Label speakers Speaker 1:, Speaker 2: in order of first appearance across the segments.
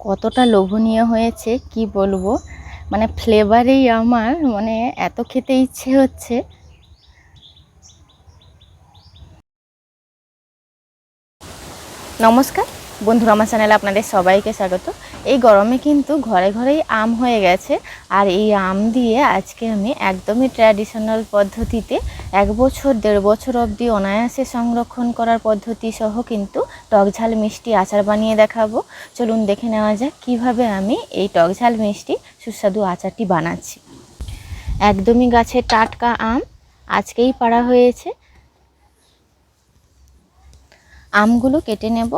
Speaker 1: কতটা লোভনীয় হয়েছে কি বলব? মানে ফ্লেভারেই আমার মানে এত খেতে ইচ্ছে হচ্ছে। নমস্কার। বন্ধুরা, আমার চ্যানেলে আপনাদের সবাইকে স্বাগত। এই গরমে কিন্তু ঘরে ঘরেই আম হয়ে গেছে, আর এই আম দিয়ে আজকে আমি একদমই ট্র্যাডিশনাল পদ্ধতিতে এক বছর, দেড় বছর অবধি অনায়াসে সংরক্ষণ করার পদ্ধতি সহ কিন্তু টকঝাল মিষ্টি আচার বানিয়ে দেখাবো। চলুন দেখে নেওয়া যাক কীভাবে আমি এই টকঝাল মিষ্টি সুস্বাদু আচারটি বানাচ্ছি। একদমই গাছের টাটকা আম আজকেই পাড়া হয়েছে। আমগুলো কেটে নেব।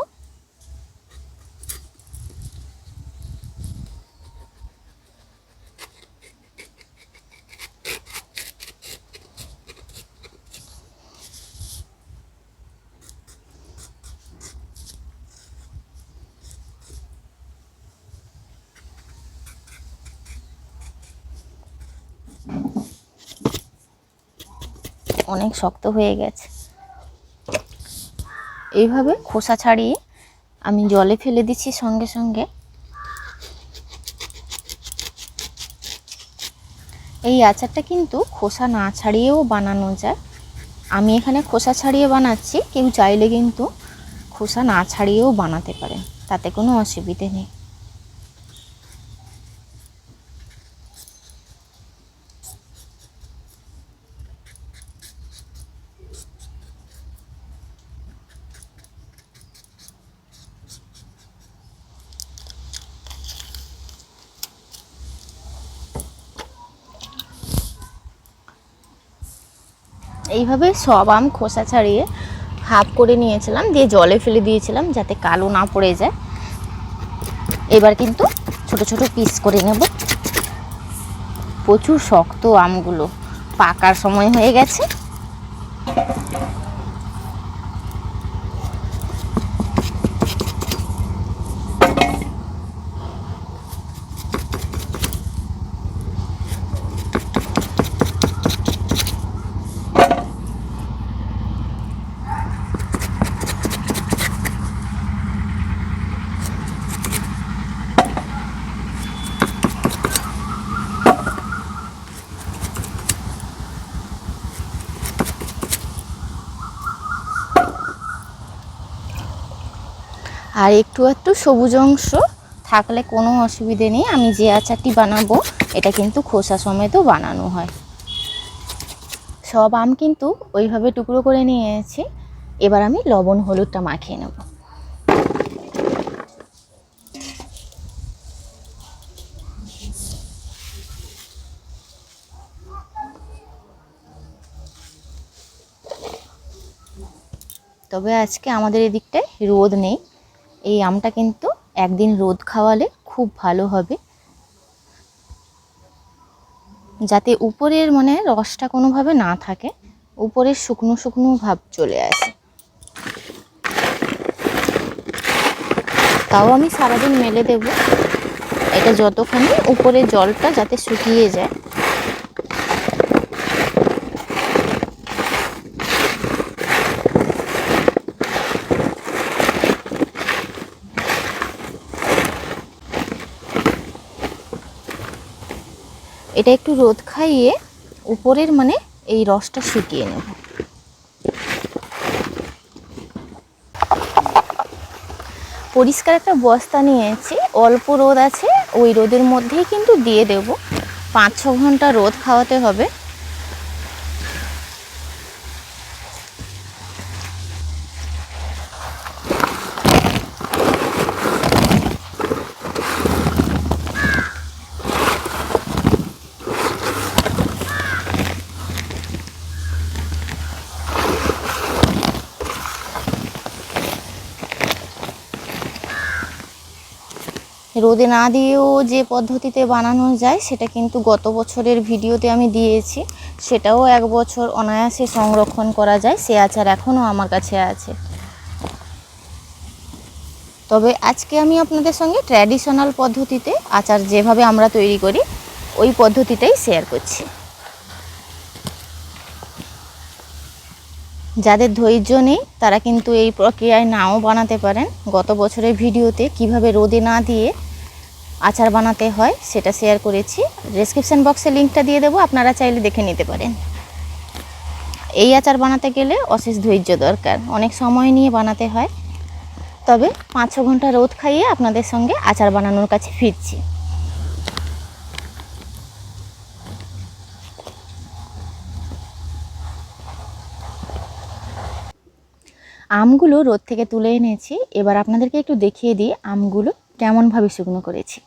Speaker 1: অনেক শক্ত হয়ে গেছে। এইভাবে খোসা ছাড়িয়ে আমি জলে ফেলে দিচ্ছি সঙ্গে সঙ্গে। এই আচারটা কিন্তু খোসা না ছাড়িয়েও বানানো যায়। আমি এখানে খোসা ছাড়িয়ে বানাচ্ছি, কেউ চাইলে কিন্তু খোসা না ছাড়িয়েও বানাতে পারেন, তাতে কোনো অসুবিধে নেই। এইভাবে সব আম খোসা ছাড়িয়ে হাফ করে নিয়েছিলাম, দিয়ে জলে ফেলে দিয়েছিলাম যাতে কালো না পড়ে যায়। এবার কিন্তু ছোট ছোট পিস করে নেব। প্রচুর শক্ত আমগুলো পাকার সময় হয়ে গেছে। আর একটু একটু সবুজ অংশ থাকলে কোনো অসুবিধে নেই। আমি যে আচারটি বানাবো, এটা কিন্তু খোসা সমেতও বানানো হয়। সব আম কিন্তু ওইভাবে টুকরো করে নিয়েছি। এবার আমি লবণ, হলুদটা মাখিয়ে নেব। তবে আজকে আমাদের এদিকটায় রোদ নেই। এই আমটা কিন্তু একদিন রোদ খাওয়ালে খুব ভালো হবে। যাতে উপরের মানে রসটা কোনোভাবে না থাকে, উপরের শুকনো শুকনো ভাব চলে আসে। তাও আমি সারাদিন মেলে দেব। এটা যতখানি উপরে জলটা যাতে শুকিয়ে যায়। এটা একটু রোদ খাইয়ে উপরের মানে এই রসটা শুকিয়ে নেব। পরিষ্কার একটা বস্তা নিয়েছি, অল্প রোদ আছে, ওই রোদের মধ্যেই কিন্তু দিয়ে দেব। পাঁচ ছ ঘণ্টা রোদ খাওয়াতে হবে। রোদে না দিয়েও যে পদ্ধতিতে বানানো যায়, সেটা কিন্তু গত বছরের ভিডিওতে আমি দিয়েছি। সেটাও এক বছর অনায়াসে সংরক্ষণ করা যায়, সে আচার এখনও আমার কাছে আছে। তবে আজকে আমি আপনাদের সঙ্গে ট্র্যাডিশনাল পদ্ধতিতে আচার যেভাবে আমরা তৈরি করি, ওই পদ্ধতিটাই শেয়ার করছি। যাদের ধৈর্য নেই, তারা কিন্তু এই প্রক্রিয়ায় নাও বানাতে পারেন। গত বছরের ভিডিওতে কীভাবে রোদে না দিয়ে আচার বানাতে হয়, সেটা শেয়ার করেছি। ডেসক্রিপশন বক্সে লিঙ্কটা দিয়ে দেবো, আপনারা চাইলে দেখে নিতে পারেন। এই আচার বানাতে গেলে অশেষ ধৈর্য দরকার। অনেক সময় নিয়ে বানাতে হয়। তবে পাঁচ ছ ঘণ্টা রোদ খাইয়ে আপনাদের সঙ্গে আচার বানানোর কাছে ফিরছি। আমগুলো রোদ থেকে তুলে এনেছি। এবার আপনাদেরকে একটু দেখিয়ে দিই আমগুলো কেমনভাবে শুকনো করেছি।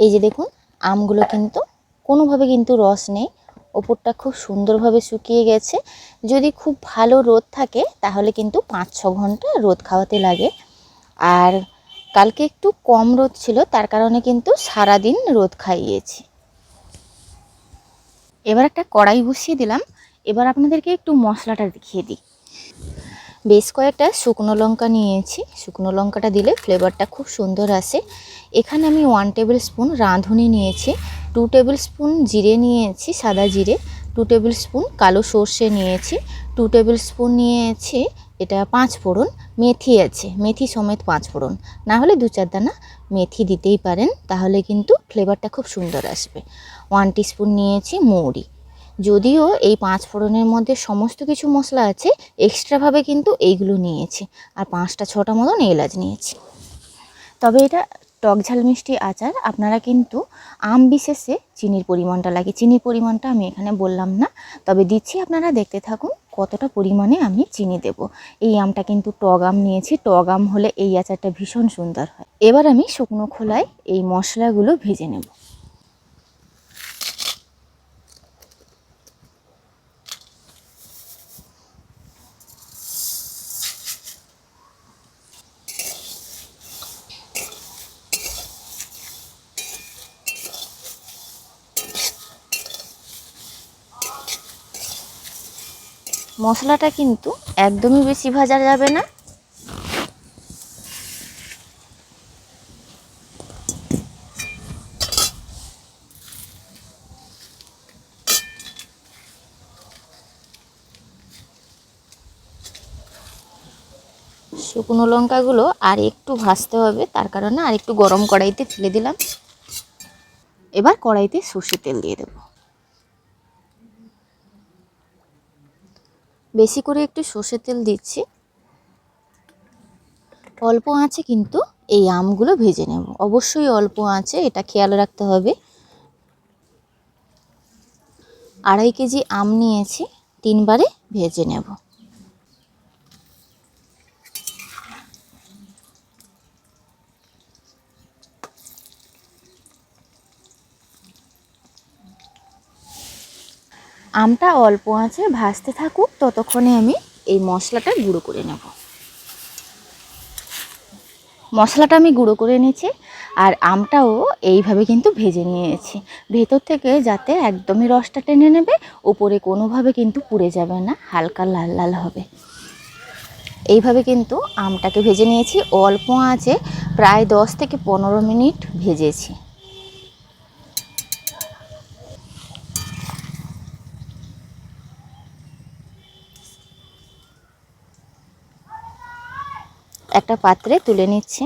Speaker 1: এই যে দেখুন, আমগুলো কিন্তু কোনোভাবে কিন্তু রস নেই। ওপরটা খুব সুন্দরভাবে শুকিয়ে গেছে। যদি খুব ভালো রোদ থাকে, তাহলে কিন্তু পাঁচ ছ ঘণ্টা রোদ খাওয়াতে লাগে। আর কালকে একটু কম রোদ ছিল, তার কারণে কিন্তু সারাদিন রোদ খাইয়েছি। এবার একটা কড়াই বসিয়ে দিলাম। এবার আপনাদেরকে একটু মশলাটা দেখিয়ে দিই। বেশ কয়েকটা শুকনো লঙ্কা নিয়েছি। শুকনো লঙ্কাটা দিলে ফ্লেভারটা খুব সুন্দর আসে। এখানে আমি ওয়ান টেবিল স্পুন রাঁধুনি নিয়েছি। টু টেবিল স্পুন জিরে নিয়েছি, সাদা জিরে। টু টেবিল স্পুন কালো সর্ষে নিয়েছি। টু টেবিল স্পুন নিয়েছি এটা পাঁচ ফোড়ন মেথি আছে। মেথি সমেত পাঁচ ফোড়ন। না হলে দু চার দানা মেথি দিতেই পারেন, তাহলে কিন্তু ফ্লেভারটা খুব সুন্দর আসবে। ওয়ান স্পুন নিয়েছি মৌরি। যদিও এই পাঁচ ফোড়নের মধ্যে সমস্ত কিছু মশলা আছে এক্সট্রাভাবে কিন্তু এইগুলো নিয়েছি। আর পাঁচটা ছটা মতন এলাচ নিয়েছি। তবে এটা টক ঝাল মিষ্টি আচার, আপনারা কিন্তু আম বিশেষে চিনির পরিমাণটা লাগে। চিনির পরিমাণটা আমি এখানে বললাম না, তবে দিচ্ছি আপনারা দেখতে থাকুন কতটা পরিমাণে আমি চিনি দেব। এই আমটা কিন্তু টক আম নিয়েছি, টক আম হলে এই আচারটা ভীষণ সুন্দর হয়। এবার আমি শুকনো খোলায় এই মশলাগুলো ভেজে নেব। মশলাটা কিন্তু একদমই বেশি ভাজা যাবে না। শুকনো লঙ্কাগুলো আর একটু ভাজতে হবে, তার কারণে আর একটু গরম কড়াইতে ফেলে দিলাম। এবার কড়াইতে সর্ষের তেল দিয়ে দেবো। বেশি করে একটু সর্ষের তেল দিচ্ছি। অল্প আছে কিন্তু এই আমগুলো ভেজে নেব। অবশ্যই অল্প আছে এটা খেয়াল রাখতে হবে। আড়াই কেজি আম নিয়েছি, তিনবারে ভেজে নেব। আমটা অল্প আঁচে ভাজতে থাকুক, ততক্ষণে আমি এই মশলাটা গুঁড়ো করে নেব। মশলাটা আমি গুঁড়ো করে নিয়েছি আর আমটাও এইভাবে কিন্তু ভেজে নিয়েছি। ভেতর থেকে যাতে একদমই রসটা টেনে নেবে ওপরে কোনোভাবে কিন্তু পুড়ে যাবে না, হালকা লাল লাল হবে। এইভাবে কিন্তু আমটাকে ভেজে নিয়েছি, অল্প আঁচে প্রায় দশ থেকে পনেরো মিনিট ভেজেছি। একটা পাত্রে তুলে নিচ্ছি।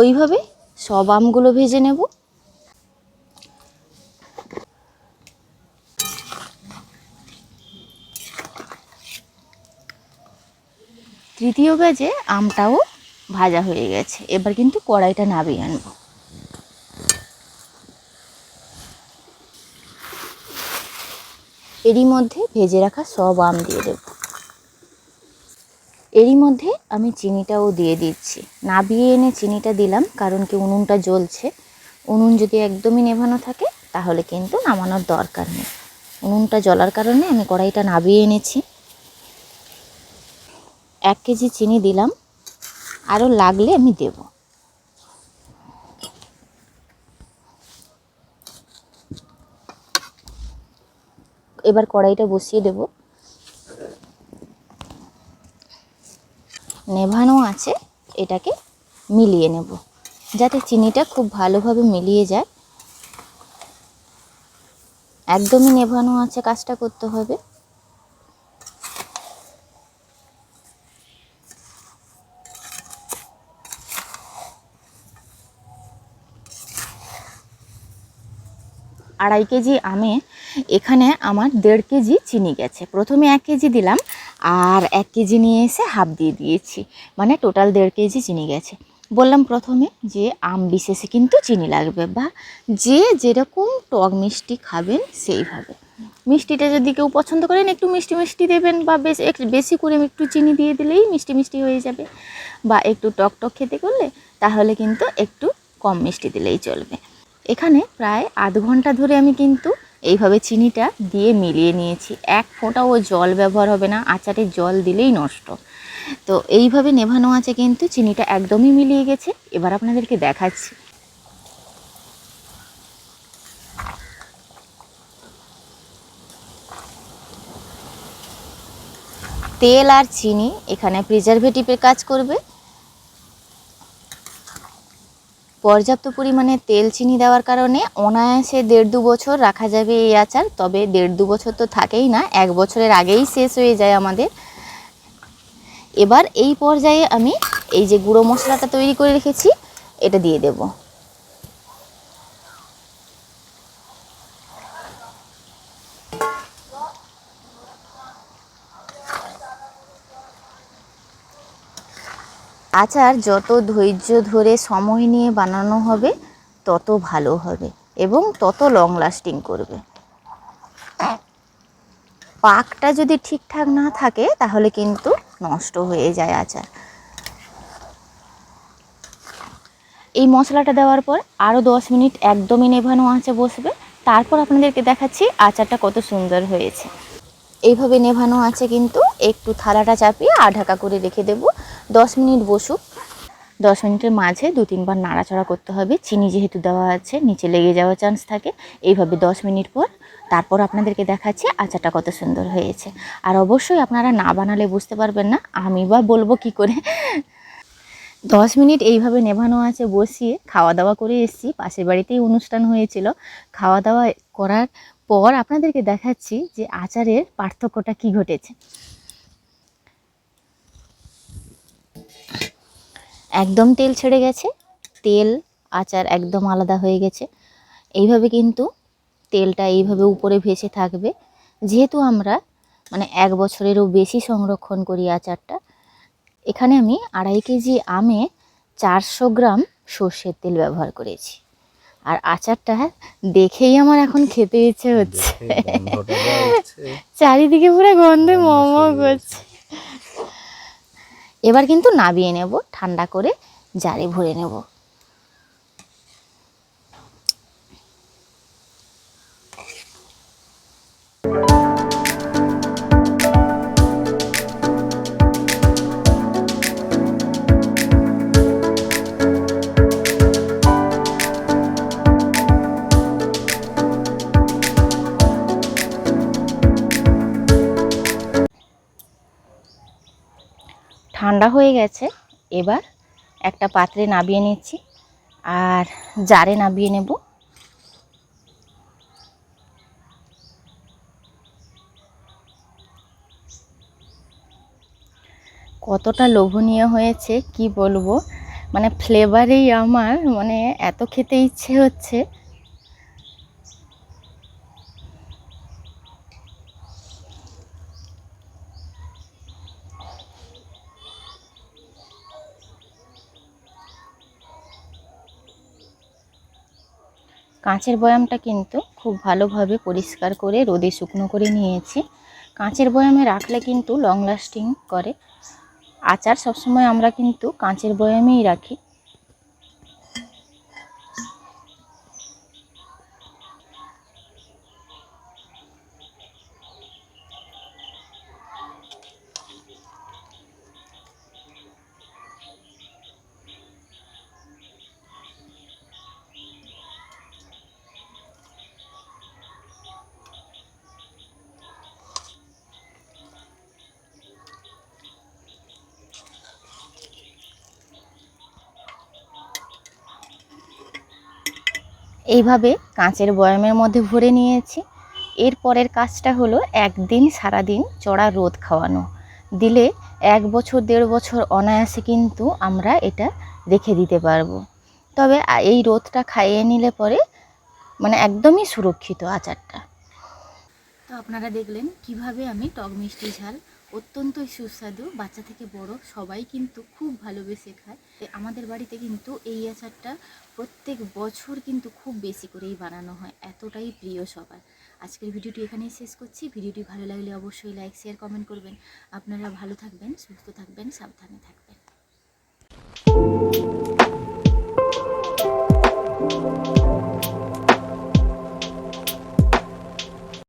Speaker 1: ওইভাবে সব আমগুলো ভেজে নেব। তৃতীয় ব্যাজে আমটাও ভাজা হয়ে গেছে। এবার কিন্তু কড়াইটা নাবিয়ে আনব। এরই মধ্যে ভেজে রাখা সব আম দিয়ে দেব। এরই মধ্যে আমি চিনিটাও দিয়ে দিচ্ছি। নাবিয়ে এনে চিনিটা দিলাম, কারণ কি উনুনটা জ্বলছে। উনুন যদি একদমই নেভানো থাকে, তাহলে কিন্তু নামানোর দরকার নেই। উনুনটা জ্বলার কারণে আমি কড়াইটা নাবিয়ে এনেছি। এক কেজি চিনি দিলাম। আরও লাগলে আমি দেবো। এবার কড়াইটা বসিয়ে দেব। নেভানো আছে, এটাকে মিলিয়ে নেব, যাতে চিনিটা খুব ভালোভাবে মিলিয়ে যায়। একদমই নেভানো আছে কাজটা করতে হবে। আড়াই কেজি আমে এখানে আমার দেড় কেজি চিনি গেছে। প্রথমে এক কেজি দিলাম, আর এক কেজি নিয়ে এসে হাফ দিয়ে দিয়েছি। মানে টোটাল দেড় কেজি চিনি গেছে। বললাম প্রথমে যে আম বিশেষে কিন্তু চিনি লাগবে বা যে যেরকম টক মিষ্টি খাবেন সেইভাবে। মিষ্টিটা যদি কেউ পছন্দ করেন, একটু মিষ্টি মিষ্টি দেবেন বা বেশ বেশি করে একটু চিনি দিয়ে দিলেই মিষ্টি মিষ্টি হয়ে যাবে। বা একটু টক টক খেতে করলে, তাহলে কিন্তু একটু কম মিষ্টি দিলেই চলবে। এখানে প্রায় আধ ঘণ্টা ধরে আমি কিন্তু এইভাবে চিনিটা দিয়ে মিলিয়ে নিয়েছি। এক ফোঁটাও জল ব্যবহার হবে না, আচারে জল দিলেই নষ্ট। তো এইভাবে নেভানো আছে কিন্তু চিনিটা একদমই মিলিয়ে গেছে। এবার আপনাদেরকে দেখাচ্ছি। তেল আর চিনি এখানে প্রিজারভেটিভের কাজ করবে। পর্যাপ্ত পরিমাণে তেল, চিনি দেওয়ার কারণে অনায়াসে দেড় দু বছর রাখা যাবে এই আচার। তবে দেড় দু বছর তো থাকেই না, এক বছরের আগেই শেষ হয়ে যায় আমাদের। এবার এই পর্যায়ে আমি এই যে গুঁড়ো মশলাটা তৈরি করে রেখেছি, এটা দিয়ে দেব। আচার যত ধৈর্য ধরে সময় নিয়ে বানানো হবে, তত ভালো হবে এবং তত লং লাস্টিং করবে। পাকটা যদি ঠিকঠাক না থাকে, তাহলে কিন্তু নষ্ট হয়ে যায় আচার। এই মশলাটা দেওয়ার পর আরও দশ মিনিট একদমই নেভানো আঁচে বসবে। তারপর আপনাদেরকে দেখাচ্ছি আচারটা কত সুন্দর হয়েছে। এইভাবে নেভানো আছে কিন্তু। একটু থালাটা চাপিয়ে আঢাকা করে রেখে দেব। দশ মিনিট বসুক। দশ মিনিটের মাঝে দু তিনবার নাড়াচাড়া করতে হবে। চিনি যেহেতু দেওয়া আছে, নিচে লেগে যাওয়ার চান্স থাকে। এইভাবে দশ মিনিট পর তারপর আপনাদেরকে দেখাচ্ছি আচারটা কত সুন্দর হয়েছে। আর অবশ্যই আপনারা না বানালে বুঝতে পারবেন না, আমি বা বলব কি করে। দশ মিনিট এইভাবে নেভানো আছে, বসিয়ে খাওয়া দাওয়া করে এসেছি। পাশের বাড়িতেই অনুষ্ঠান হয়েছিল। খাওয়া দাওয়া করার পর আপনাদেরকে দেখাচ্ছি যে আচারের পার্থক্যটা কি ঘটেছে। একদম তেল ছেড়ে গেছে, তেল, আচার একদম আলাদা হয়ে গেছে। এইভাবে কিন্তু তেলটা এইভাবে উপরে ভেসে থাকবে। যেহেতু আমরা মানে এক বছরেরও বেশি সংরক্ষণ করি আচারটা, এখানে আমি আড়াই কেজি আমে চারশো গ্রাম সর্ষের তেল ব্যবহার করেছি। আর আচারটা দেখেই আমার এখন খেতে ইচ্ছে হচ্ছে। চারিদিকে পুরো গন্ধে
Speaker 2: গন্ধ
Speaker 1: মম করছে। এবার কিন্তু নাবিয়ে নেব ঠান্ডা করে জারে ভরে নেব। হয়ে গেছে। এবার একটা পাত্রে নাবিয়ে নিচ্ছি আর জারে নাবিয়ে নেব। কতটা লোভনীয় হয়েছে, কি বলব? মানে ফ্লেভারেই আমার মানে এত খেতে ইচ্ছে হচ্ছে। কাঁচের বয়ামটা কিন্তু খুব ভালোভাবে পরিষ্কার করে রোদে শুকনো করে নিয়েছি। কাঁচের বয়ামে রাখলে কিন্তু লং লাস্টিং করে। আচার সবসময় আমরা কিন্তু কাঁচের বয়ামেই রাখি। এইভাবে কাঁচের বয়ামের মধ্যে ভরে নিয়েছি। এর পরের কাজটা হলো একদিন সারাদিন চড়া রোদ খাওয়ানো। দিলে এক বছর, দেড় বছর অনায়াসে কিন্তু আমরা এটা রেখে দিতে পারব। তবে এই রোদটা খাইয়ে নিলে পরে মানে একদমই সুরক্ষিত আচারটা। আপনারা দেখলেন কীভাবে আমি টক মিষ্টি ঝাল অত্যন্তই সুস্বাদু, বাচ্চা থেকে বড় সবাই কিন্তু খুব ভালোবেসে খায়। আমাদের বাড়িতে কিন্তু এই আচারটা প্রত্যেক বছর কিন্তু খুব বেশি করেই বানানো হয়, এতটাই প্রিয় সবার। আজকের ভিডিওটি এখানেই শেষ করছি। ভিডিওটি ভালো লাগলে অবশ্যই লাইক শেয়ার কমেন্ট করবেন। আপনারা ভালো থাকবেন, সুস্থ থাকবেন, সাবধানে থাকবেন।